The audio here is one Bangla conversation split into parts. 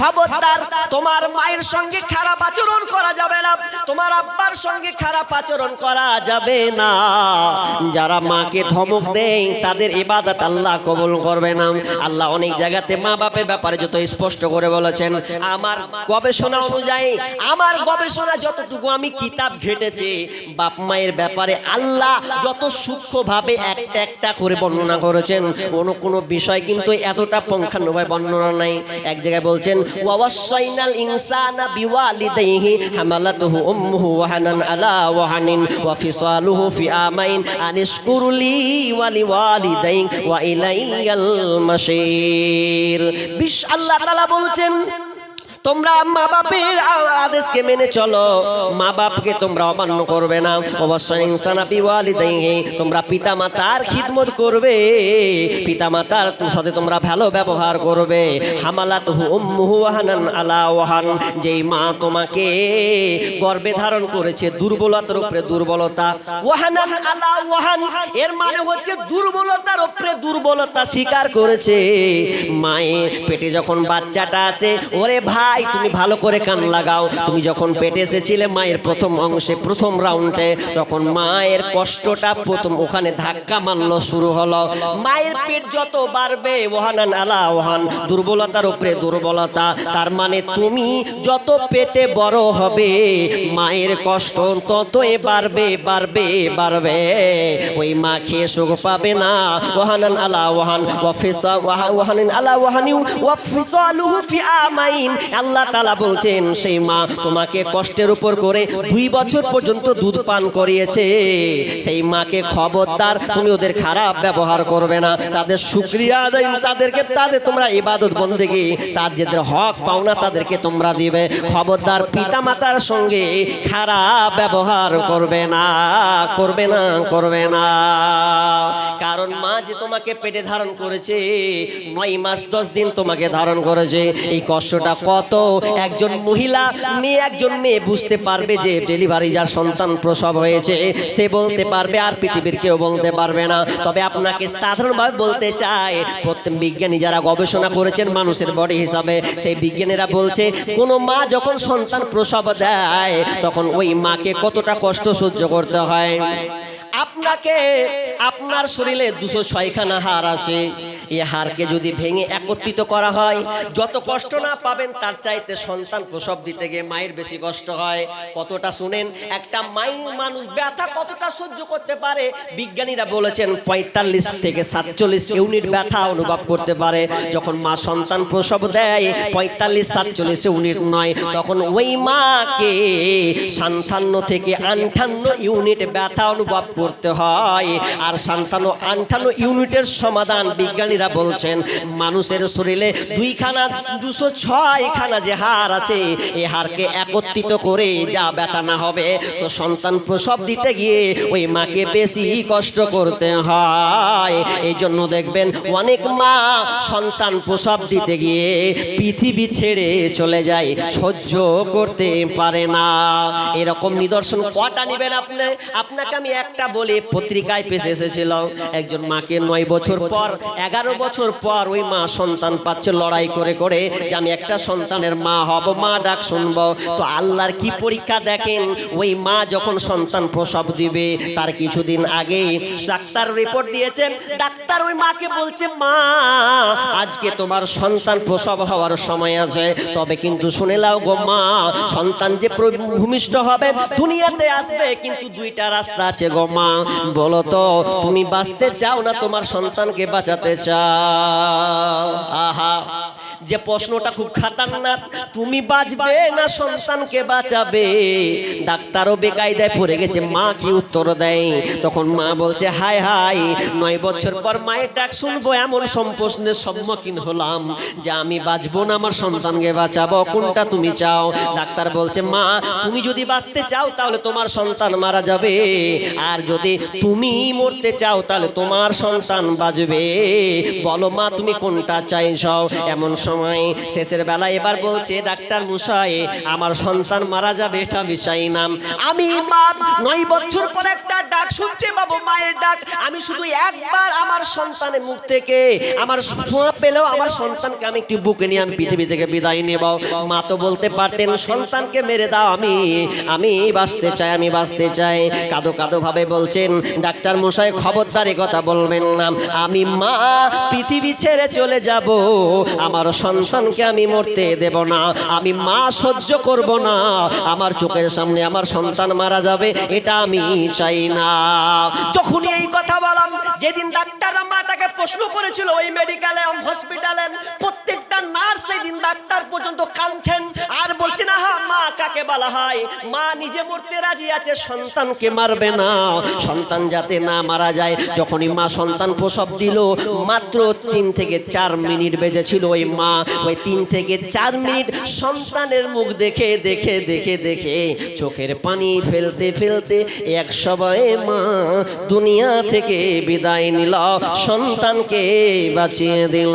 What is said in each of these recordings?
খবরদার, তোমার মায়ের সঙ্গে খারাপ আচরণ করা যাবে না, তোমার আব্বার সঙ্গে খারাপ আচরণ করা যাবে না। যারা মাকে ধমক দেয়, তাদের ইবাদত আল্লাহ কবুল করবে না। আল্লাহ অনেক জায়গাতে মা বাপের ব্যাপারে যত স্পষ্ট করে বলেছেন। আমার গবেষণা অনুযায়ী, আমার গবেষণা যতটুকু আমি কিতাব ঘেটেছি, বাপ মায়ের ব্যাপারে আল্লাহ যত সূক্ষ্মভাবে একটা একটা করে বর্ণনা করেছেন। কোনো কোনো বিষয় কিন্তু এতটা পঙ্খানুভাবে বর্ণনা নাই। এক জায়গায় বলছেন ওয়াসাইনাল ইনসানা বিওয়ালিদাইহি, হামালাতুহু উম্মুহু ওয়াহানান আলা ওয়াহানিন ওয়া ফিসালুহু ফি আমাইন আনিশকুরলি ওয়া লিওয়ালিদাইক ওয়া ইলাইয়াল মাসির বিশ, আল্লাহ তাআলা বলছেন তোমরা মা বাপের আদেশকে মেনে চলো। মা বাপকে তোমরা অমান্য করবে না। অবশ্যই ইনসানা বিওয়ালিদাইহি তোমরা পিতা মাতার খিদমত করবে। পিতা মাতার সাথে তোমরা ভালো ব্যবহার করবে। হামালাতুহু উম্মুহু ওয়াহানান আলা ওয়াহান, যেই মা তোমাকে গর্ভে ধারণ করেছে দুর্বলতার উপরে দুর্বলতা। ওয়াহানান আলা ওয়াহান, এর মানে হচ্ছে দুর্বলতার উপরে দুর্বলতা স্বীকার করেছে। মায়ের পেটে যখন বাচ্চাটা আছে, ওরে ভাই তুমি ভালো করে কান লাগাও। তুমি যখন পেটে এসেছিলে মায়ের প্রথম অংশে, প্রথম রাউন্ডে, তখন মায়ের কষ্টটা প্রথম ওখানে ধাক্কা মারলো, শুরু হলো। মায়ের পেট যত বাড়বে, ওহানান আলা ওহান, দুর্বলতার উপরে দুর্বলতা। তার মানে তুমি যত পেটে বড় হবে, মায়ের কষ্ট ততই বাড়বে বাড়বে বাড়বে। ওই মা খেয়ে সুখ পাবে না। ওহানান আলা ওহান, ওয়াফিসা ওয়াহা- ওহানিন আলা ওয়াহানি ওয়াফিসালুহু ফি আমাইন। আল্লাহ তালা বলছেন, সেই মা তোমাকে কষ্টের উপর করে দুই বছর পর্যন্ত দুধ পান করিয়েছে। সেই মাকে খবরদার, তুমি ওদের খারাপ ব্যবহার করবে না। তাদের শুক্রিয়া আদায় তাদেরকে, তাদের তোমরা ইবাদত বন্দেগি তার যাদের হক পাওনা তাদেরকে তোমরা দিবে। খবরদার পিতা মাতার সঙ্গে খারাপ ব্যবহার করবে না করবে না করবে না। কারণ মা যে তোমাকে পেটে ধারণ করেছে, নয় মাস দশ দিন তোমাকে ধারণ করেছে। এই কষ্টটা কত একজন মহিলা, মেয়ে, একজন মেয়ে বুঝতে পারবে যে ডেলিভারি যার সন্তান প্রসব হয়েছে, সে বলতে পারবে আর পৃথিবীর কেউ বলতে পারবে না। তবে আপনাকে সাধারণভাবে বলতে চাই, প্রত্যেক বিজ্ঞানী যারা গবেষণা করেছেন মানুষের বডি হিসাবে, সেই বিজ্ঞানীরা বলছে, কোনো মা যখন সন্তান প্রসব দেয়, তখন ওই মাকে কতটা কষ্ট সহ্য করতে হয়? আপনাকে, আপনার শরীরে দুশো ছয়খানা হার আছে। এই হারকে যদি ভেঙে একত্রিত করা হয়, যত কষ্ট না পাবেন, তার চাইতে সন্তান প্রসব দিতে গিয়ে মায়ের বেশি কষ্ট হয়। কতটা শুনেন, একটা মাই মানুষ ব্যথা কতটা সহ্য করতে পারে? বিজ্ঞানীরা বলেছেন, পঁয়তাল্লিশ থেকে সাতচল্লিশ ইউনিট ব্যথা অনুভব করতে পারে। যখন মা সন্তান প্রসব দেয়, পঁয়তাল্লিশ সাতচল্লিশ ইউনিট নয়, তখন ওই মাকে সান্তান্ন থেকে আন্ঠান্ন ইউনিট ব্যথা অনুভব করতে হয়। আর সান্তান্ন আন্ঠান্ন ইউনিটের সমাধান বিজ্ঞানীরা বলছেন, মানুষের শরীরে দুইখানা, দুশো ছয়খানা যে হাড় আছে এই হাড়কে একত্রিত করে যা ব্যথা না হবে, তো সন্তান প্রসব দিতে গিয়ে ওই মাকে বেশি কষ্ট করতে হয়। এই জন্য দেখবেন অনেক মা সন্তান প্রসব দিতে গিয়ে পৃথিবী ছেড়ে চলে যায়, সহ্য করতে পারে না। এরকম নিদর্শন কটা নেবেন আপনি? আপনাকে আমি একটা বলি পত্রিকায় পেশে এসেছিল। একজন মাকে নয় বছর পর, এগারো বছর পর ওই মা সন্তান পাচ্ছে লড়াই করে করে, যে আমি একটা সন্তানের মা হব, মা ডাক শুনব। তো আল্লাহর কি পরীক্ষা দেখেন? ওই মা যখন সন্তান প্রসব দিবে, তার কিছুদিন আগে ডাক্তার রিপোর্ট দিয়েছেন, ডাক্তার ওই মাকে বলছে, মা, আজকে তোমার সন্তান প্রসব হওয়ার সময় আছে। তবে কিন্তু শুনে লাও গো মা, সন্তান যে ভূমিষ্ঠ হবে, দুনিয়াতে আসবে, কিন্তু দুইটা রাস্তা আছে গো মা। বলো তো, তুমি বাঁচতে চাও না তোমার সন্তানকে বাঁচাতে চাও? আহা। যে প্রশ্নটা খুব খাতারনাক, তুমি বাঁচবে না সন্তানকে বাঁচাবে? ডাক্তারও বেকায়দায় পড়ে গেছে, মা কি উত্তর দেয়? তখন মা বলছে, হায় হায়, নয় বছর পর মায়ের ডাক শুনব, এমন সম্প্রশ্নের সম্মুখীন হলাম যে আমি বাঁচবো না, আমার সন্তানকে বাঁচাবো, কোনটা তুমি চাও? ডাক্তার বলছে, মা, তুমি যদি বাঁচতে চাও, তাহলে তোমার সন্তান মারা যাবে। আর যদি তুমি মরতে চাও, তাহলে তোমার সন্তান বাঁচবে। বলো, মা, তুমি কোনটা চাইছ? এমন সময়। শেষের বেলা এবার বলছে, ডাক্তার মশাই, আমার সন্তান মারা যাবে, এটা আমি চাই না। আমি নয় বছর পর একটা ডাক শুনতে পাবো মায়ের ডাক, আমি শুধু একবার আমার সন্তানের মুখ থেকে, আমার পেলেও আমার সন্তানকে আমি একটু বুকে নিয়ে আমি পৃথিবী থেকে বিদায় নেব। মা তো বলতে পারতেন, সন্তানকে মেরে দাও, আমি আমি বাঁচতে চাই, আমি বাঁচতে চাই। কাদো কাদো ভাবে বলছেন, ডাক্তার মশাই, খবরদার কথা বলবেন না। আমি মা, পৃথিবী ছেড়ে চলে যাব। আমার সন্তানকে আমি মরতে দেব না, আমি মা সহ্য করব না। আমার চোখের সামনে আমার সন্তান মারা যাবে, এটা আমি চাই না। যখনই এই কথা বললাম, যেদিন ডাক্তাররা মাটাকে প্রশ্ন করেছিল ওই মেডিকেলে হসপিটালে প্রত্যেকটা নার্স সেই দিন ডাক্তার পর্যন্ত কাঁদছেন। আর বলছে, না হা মা, কাকে বলা হয়? মা নিজে মরতে রাজি আছে, সন্তানকে মারবে না। সন্তান যাতে না মারা যায়, যখনই মা সন্তান প্রসব দিল, মাত্র তিন থেকে চার মিনিট বেজেছিল ওই মা। ওই তিন থেকে চার মিনিট সন্তানের মুখ দেখে দেখে দেখে দেখে চোখের পানি ফেলতে ফেলতে এক সময় মা দুনিয়া থেকে বিদায় নিল, সন্তানকে বাঁচিয়ে দিল।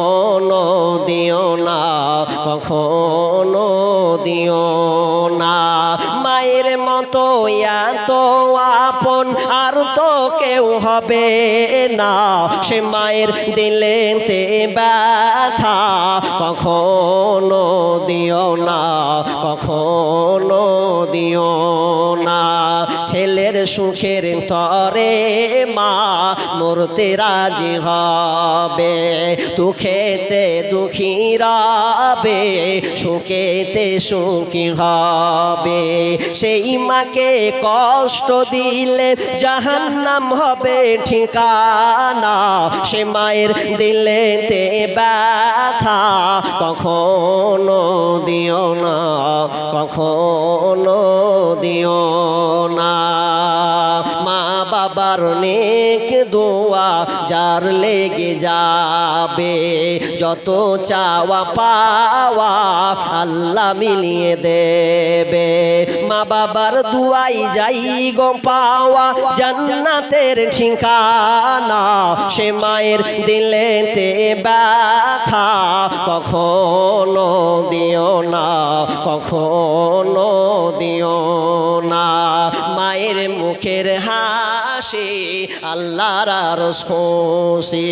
আর তো কেউ হবে না। সে মায়ের দিলেতে ব্যথা কখনো দিও না, কখনো দিও না। ছেলের সুখের তরে মা মরতে রাজি হবে। দুঃখেতে দুঃখী রবে, সুখেতে সুখী হবে। সেই মাকে কষ্ট দিলে জাহান্নাম হবে ঠিকানা। সে মায়ের দিলে দিলেতে ব্যথা কখনো দিও না, কখনো দিও না। মা বাবার নেক দোয়া যার লেগে যাবে, যত চাওয়া পাওয়া আল্লাহ মিলিয়ে দেবে। মা বাবার দুয়াই যাই গো পাওয়া, জান্নাতের ঠিকানা সে মায়ের দিলেতে ব্যথা কখনো দিও না, কখনো দিও না। মুখের হাসি আল্লাহর আরস খুশি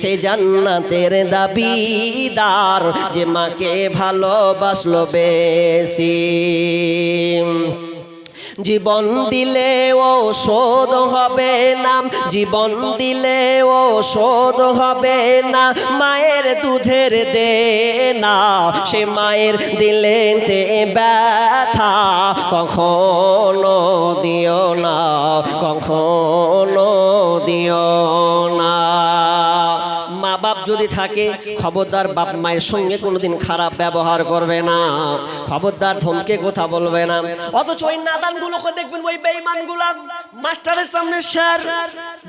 সে জান্নাতের দাবিদার যে মাকে ভালোবাসলো বেশি। জীবন দিলে ও শোধ হবে না, জীবন দিলে ও শোধ হবে না, মায়ের দুধের দে না, সে মায়ের দিলেতে ব্যথা, কখনো দিও না, কখনো দিও না। যদি থাকে, খবরদার বাপ মায়ের সঙ্গে কোনোদিন খারাপ ব্যবহার করবে না। খবরদার ধমকে কথা বলবে না। অথচ ওই নাদানগুলোকে দেখবেন, ওই বেইমানগুলা মাস্টারের সামনে স্যার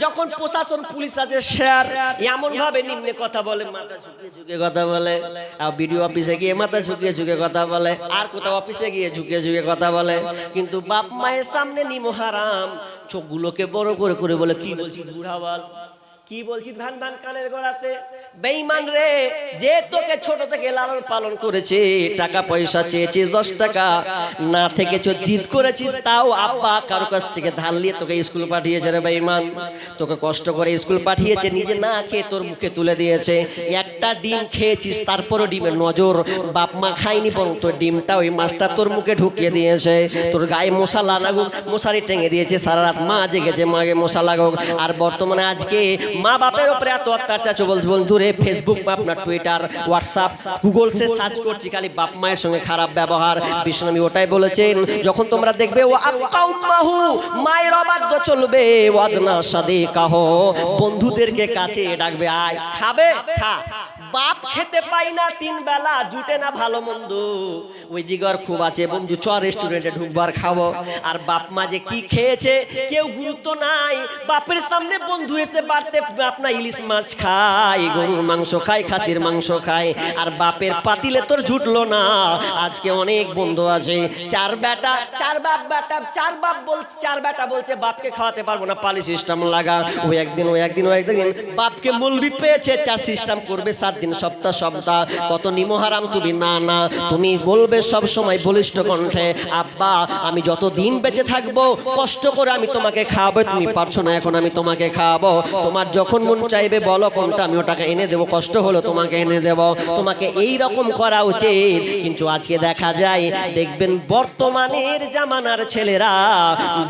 যখন প্রশাসন, পুলিশ আছে স্যার এমন ভাবে নিম্নে কথা বলে, মাথা ঝুঁকিয়ে ঝুঁকে কথা বলে। আর বিডিও অফিসে গিয়ে মাথা ঝুঁকিয়ে ঝুঁকে কথা বলে, আর কোথাও অফিসে গিয়ে ঝুঁকিয়ে ঝুঁকে কথা বলে। কিন্তু বাপ মায়ের সামনে নিমো হারাম, চোখগুলোকে বড় করে করে বলে, কি বলছিস বুড়া বল কি বলছি? ভান ভান কানের গোড়াতে। বেইমান রে, যে তোকে ছোট থেকে লালন পালন করেছে, টাকা পয়সা চেয়েছিস দশ টাকা না থেকে জিদ করেছিস, তাও আব্বা কারও কাছ থেকে ধার নিয়ে তোকে স্কুল পাঠিয়েছে রে বেইমান তোকে কষ্ট করে স্কুল পাঠিয়েছে, নিজে না খেয়ে তোর মুখে তুলে দিয়েছে। একটা ডিম খেয়েছিস তারপরও ডিমের নজর বাপ মা খায়নি বরং তোর ডিমটা ওই মাছটা তোর মুখে ঢুকিয়ে দিয়েছে তোর গায়ে মশা লাগুক মশারি টেঙে দিয়েছে সারা রাত মা জেগেছে মাগে মশা লাগুক আর বর্তমানে আজকে মা বাপের উপরে এত অত্যাচার চলছে বন্ধু রে ফেসবুক বা আপনার টুইটার হোয়াটসঅ্যাপ গুগল সে সার্চ করছি খালি বাপ মায়ের সঙ্গে খারাপ ব্যবহার। বিষ্ণু ওটাই বলেছেন যখন তোমরা দেখবে ও আকাউম্মাহু মায়ের অবাধ্য চলবে ওয়াদনা সাদে কাহ বন্ধুদেরকে কাছে ডাকবে আয় খাবে খা বাপ খেতে পাই না, তিন বেলা জুটে না ভালো মন্দ। ওই দিকে আর খুব আছে, বন্ধু, চ রেস্টুরেন্টে ঢুকবার খাব। আর বাপ মা যে কি খেয়েছে, কেউ গুরুত্ব নাই। বাপের সামনে বন্ধু এসে বাড়তে আপনার ইলিশ মাছ খায়, গরুর মাংস খায়, খাসির মাংস খায়। আর বাপের পাতিলে তোর জুটলো না। আজকে অনেক বন্ধু আছে। চার বেটা, চার বাপ বেটা, চার বাপ বলছে চার বেটা বলছে, বাপকে খাওয়াতে পারব না, পালি সিস্টেম লাগা। ওই একদিন ওই একদিন ওই একদিন, বাপকে মুলবি পেয়েছে, চার সিস্টেম করবে, সাত দিন সপ্তাহ সপ্তাহ কত নিমহারাম তুমি না না, তুমি বলবে সব সময় বলিষ্ঠ কণ্ঠে, আব্বা, আমি যত দিন বেঁচে থাকব, কষ্ট করে আমি তোমাকে খাওয়াবো, তুমি পারছ না, এখন আমি তোমাকে খাওয়াবো। তোমার যখন মন চাইবে, বলো কোনটা, আমি ওটাকে এনে দেবো, কষ্ট হলো তোমাকে এনে দেব। তোমাকে এই রকম করা উচিত, কিন্তু আজকে দেখা যায়, দেখবেন বর্তমানের জামানার ছেলেরা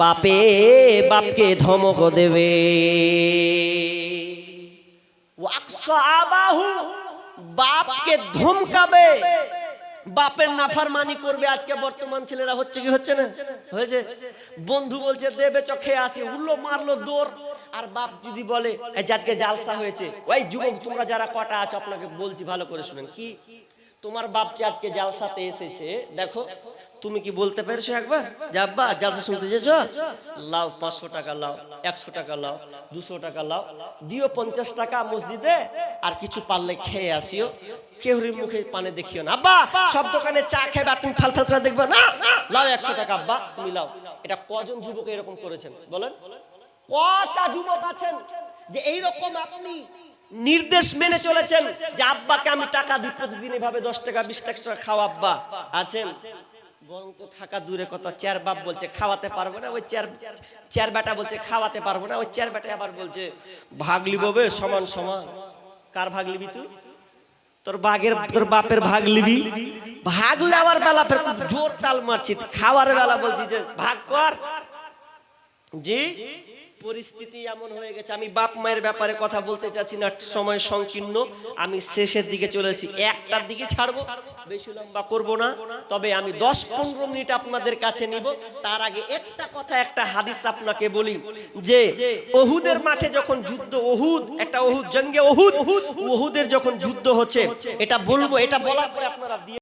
বাপে বাপকে ধমক দেবে। বাপকে ধমকাবে। বাপের নাফারমানি করবে, আজকে বর্তমান ছেলেরা হচ্ছে কি, হচ্ছে না? হয়েছে? বন্ধু বলছে, দেবে চোখে আছে উল্লো মারলো দোর। আর বাপ যদি বলে আজকে জালসা হয়েছে। ওই যুবক, তোমরা যারা কটা আছো, আপনাকে বলছি, ভালো করে শুনেন। কি? তোমার বাপ যে আজকে জালসাতে এসেছে, দেখো, তুমি কি বলতে পেরেছ একবার? যাব্বা জালসা শুনতে যেছো লাও, পাঁচশো টাকা লাও, একশো টাকা লাও, দুশো টাকা লাও, দিও পঞ্চাশ টাকা মসজিদে, আর কিছু পারলে খেয়ে আসিও। কেউরির মুখে পানে দেখিও না। আব্বা, সব দোকানে চা খেয়ে আর তুমি ফাল ফাল করে দেখবে না? লাও একশো টাকা, আব্বা, তুমি লাও। এটা কজন যুবক এরকম করেছেন? বলেন। কটা যুবক আছেন যে এইরকম আপনি নির্দেশ মেনে চলেছেন যে আব্বাকে আমি টাকা দিই প্রতিদিন এভাবে দশ টাকা, বিশ টাকা খাওয়া আব্বা। আছেন? থাকা দূরে কথা, চেয়ার বাপ বলছে খাওয়াতে পারব না, ওই চেয়ার চেয়ার বেটা বলছে খাওয়াতে পারব না, ওই চেয়ার বেটা আবার বলছে, ভাগ লিববে সমান সমান। কার ভাগ লিবি তুই? তোর বাঘের, তোর বাপের ভাগ লিবি? ভাগ লেওয়ার বেলা ফের জোর তাল মারছি, খাওয়ার বেলা বলছি যে, ভাগ কর। জি? পরিস্থিতি এমন হয়ে গেছে, আমি বাপ মায়ের ব্যাপারে কথা বলতে চাচ্ছি না, সময় সংকীর্ণ, আমি শেষের দিকে চলেছি একটার দিকে ছাড়বো, বেশি লম্বা করব না, তবে আমি দশ পনেরো মিনিট আপনাদের কাছে নিব। তার আগে একটা কথা, একটা হাদিস আপনাকে বলি, যে ওহুদের মাঠে যখন যুদ্ধ, ওহুদ, একটা ওহুদ, জঙ্গে ওহুদ, ওহুদের যখন যুদ্ধ হচ্ছে, এটা বলব, এটা বলার পরে আপনারা